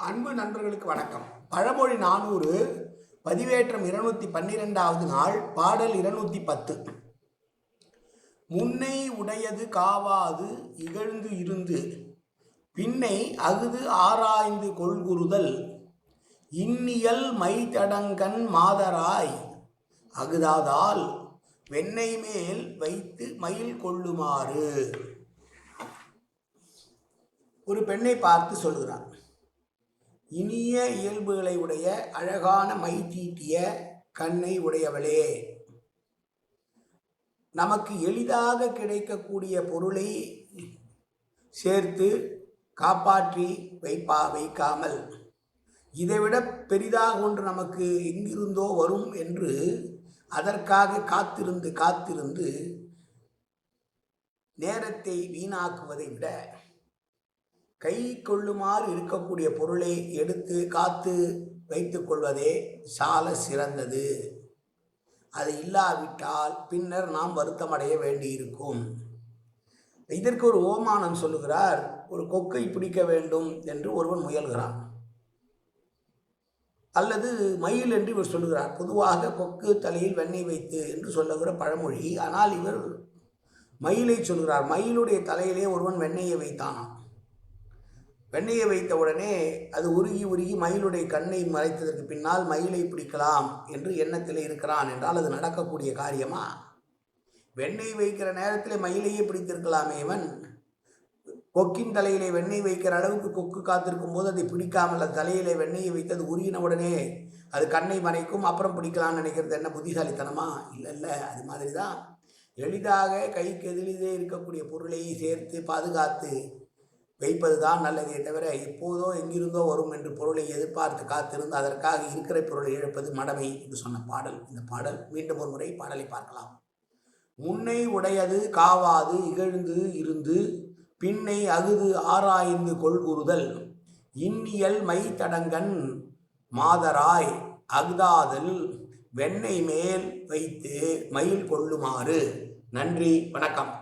அன்பு நண்பர்களுக்கு வணக்கம். பழமொழி நானூறு பதிவேற்றம் இருநூத்தி பன்னிரெண்டாவது நாள் பாடல் இருநூத்தி பத்து. முன்னை உடையது காவாது இகழ்ந்து இருந்து. பின்னை அகுது ஆராய்ந்து கொள்குறுதல். இன்னியல் மைதடங்கண் மாதராய். அகுதாதால் வெண்ணெய் மேல் வைத்து மயில் கொள்ளுமாறு. ஒரு பெண்ணை பார்த்து சொல்கிறார் இனிய இயல்புகளை உடைய அழகான மை தீட்டிய கண்ணை உடையவளே. நமக்கு எளிதாக கிடைக்கக்கூடிய பொருளை சேர்த்து காப்பாற்றி வைப்பா வைக்காமல் இதைவிட பெரிதாக ஒன்று நமக்கு எங்கிருந்தோ வரும் என்று அதற்காக காத்திருந்து காத்திருந்து நேரத்தை வீணாக்குவதை விட கை கொள்ளுமாறு இருக்கக்கூடிய பொருளை எடுத்து காத்து வைத்து கொள்வதே சால சிறந்தது. அது இல்லாவிட்டால் பின்னர் நாம் வருத்தமடைய வேண்டியிருக்கும். இதற்கு ஒரு ஓமானம் சொல்லுகிறார் ஒரு கொக்கை பிடிக்க வேண்டும் என்று ஒருவன் முயல்கிறான். அல்லது மயில் என்று இவர் சொல்லுகிறார் பொதுவாக கொக்கு தலையில் வெண்ணெய் வைத்து என்று சொல்லுகிற பழமொழி. ஆனால் இவர் மயிலை சொல்கிறார் மயிலுடைய தலையிலே ஒருவன் வெண்ணெயை வைத்தானாம் வெண்ணெயை வைத்த உடனே அது உருகி உருகி மயிலுடைய கண்ணை மறைத்ததற்கு பின்னால் மயிலை பிடிக்கலாம் என்று எண்ணத்தில் இருக்கிறான் என்றால் அது நடக்கக்கூடிய காரியமா? வெண்ணெய் வைக்கிற நேரத்தில் மயிலையே பிடித்திருக்கலாமே இவன். கொக்கின் தலையிலே வெண்ணெய் வைக்கிற அளவுக்கு கொக்கு காத்திருக்கும் போது அதை பிடிக்காமல் அது தலையிலே வெண்ணெயை வைத்தது உருகின உடனே அது கண்ணை மறைக்கும் அப்புறம் பிடிக்கலாம்னு நினைக்கிறது என்ன புத்திசாலித்தனமா? இல்லை இல்லை அது மாதிரி தான் எளிதாக கைக்கு எதிரிலே இருக்கக்கூடிய பொருளை சேர்த்து பாதுகாத்து வைப்பது தான் நல்லதே தவிர எப்போதோ எங்கிருந்தோ வரும் என்று பொருளை எதிர்பார்த்து காத்திருந்து அதற்காக இருக்கிற பொருளை இழப்பது மடமை என்று சொன்ன பாடல். இந்த பாடல் மீண்டும் ஒரு முறை பாடலை பார்க்கலாம். முன்னை உடையது காவாது இகழ்ந்து இருந்து பின்னை அகுது ஆராய்ந்து கொள்குறுதல் இன்னியல் மை தடங்கன் மாதராய் அகுதாதல் வெண்ணெய் மேல் வைத்து மயில் கொள்ளுமாறு. நன்றி வணக்கம்.